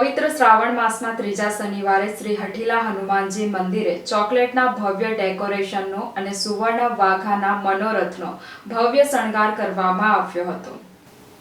પવિત્ર શ્રાવણ માસના ત્રીજા શનિવારે શ્રી હઠીલા હનુમાનજી મંદિરે ચોકલેટના ભવ્ય ડેકોરેશનનો અને સુવર્ણ વાઘાના મનોરથનો ભવ્ય શણગાર કરવામાં આવ્યો હતો.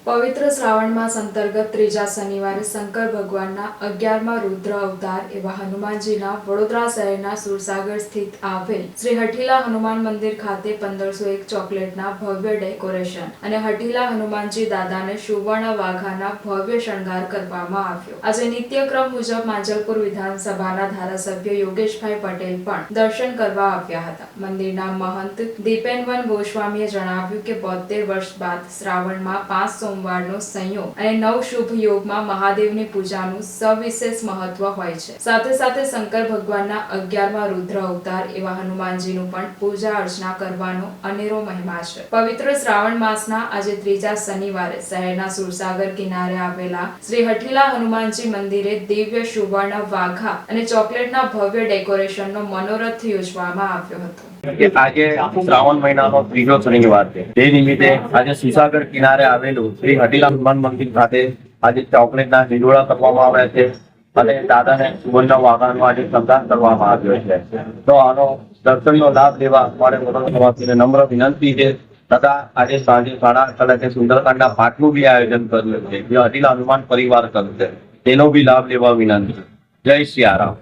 પવિત્ર શ્રાવણ માસ અંતર્ગત ત્રીજા શનિવારે શંકર ભગવાનના અગિયારમાં રુદ્ર અવતાર એવા હનુમાનજીના વડોદરા શહેરના સુરસાગર સ્થિત આવેલ શ્રી હઠીલા હનુમાન મંદિર ખાતે પંદરસો એક ચોકલેટના ભવ્ય ડેકોરેશન અને હઠીલા હનુમાનજી દાદાને સુવર્ણ વાઘાના ભવ્ય શણગાર કરવામાં આવ્યો. આજે નિત્યક્રમ મુજબ માંજલપુર વિધાનસભાના ધારાસભ્ય યોગેશભાઈ પટેલ પણ દર્શન કરવા આવ્યા હતા. મંદિરના મહંત દીપેનવન ગોસ્વામીએ જણાવ્યું કે બોતેર વર્ષ બાદ શ્રાવણમાં પાંચ સોમવારનો સંયોગ અને નવ શુભ યોગમાં મહાદેવની પૂજાનું સવિશેષ મહત્વ હોય છે. સાથે સાથે શંકર ભગવાનના અગિયારમાં રુદ્ર અવતાર એવા હનુમાનજીનું પણ પૂજા અર્ચના કરવાનો અનેરો મહિમા છે. પવિત્ર શ્રાવણ માસના આજે ત્રીજા શનિવારે શહેરના સુરસાગર કિનારે આવેલા શ્રી હઠીલા હનુમાનજી મંદિરે દિવ્ય સુવર્ણ વાઘા અને ચોકલેટના ભવ્ય ડેકોરેશનનો મનોરથ યોજવામાં આવ્યો હતો. આજે શ્રાવણ મહિનાનો ત્રીજો શનિવાર છે. તે નિમિત્તે આજે સુસાગર કિનારે આવેલું શ્રી હટીલા હનુમાન મંદિર ખાતે આજે ચોકલેટના હિંડોળા કરવામાં આવ્યા છે અને દાદાને સુવર્ણ વાઘાનો આજે શણગાર કરવામાં આવ્યો છે. તો આનો દર્શનનો લાભ લેવા મારે નિવાસીને નમ્ર વિનંતી છે. તથા આજે સાંજે સાડા આઠ કલાકે સુંદરકાંડના પાઠનું બી આયોજન કર્યું છે. જે હટીલા હનુમાન પરિવાર કરશે તેનો બી લાભ લેવા વિનંતી. જય સિયારામ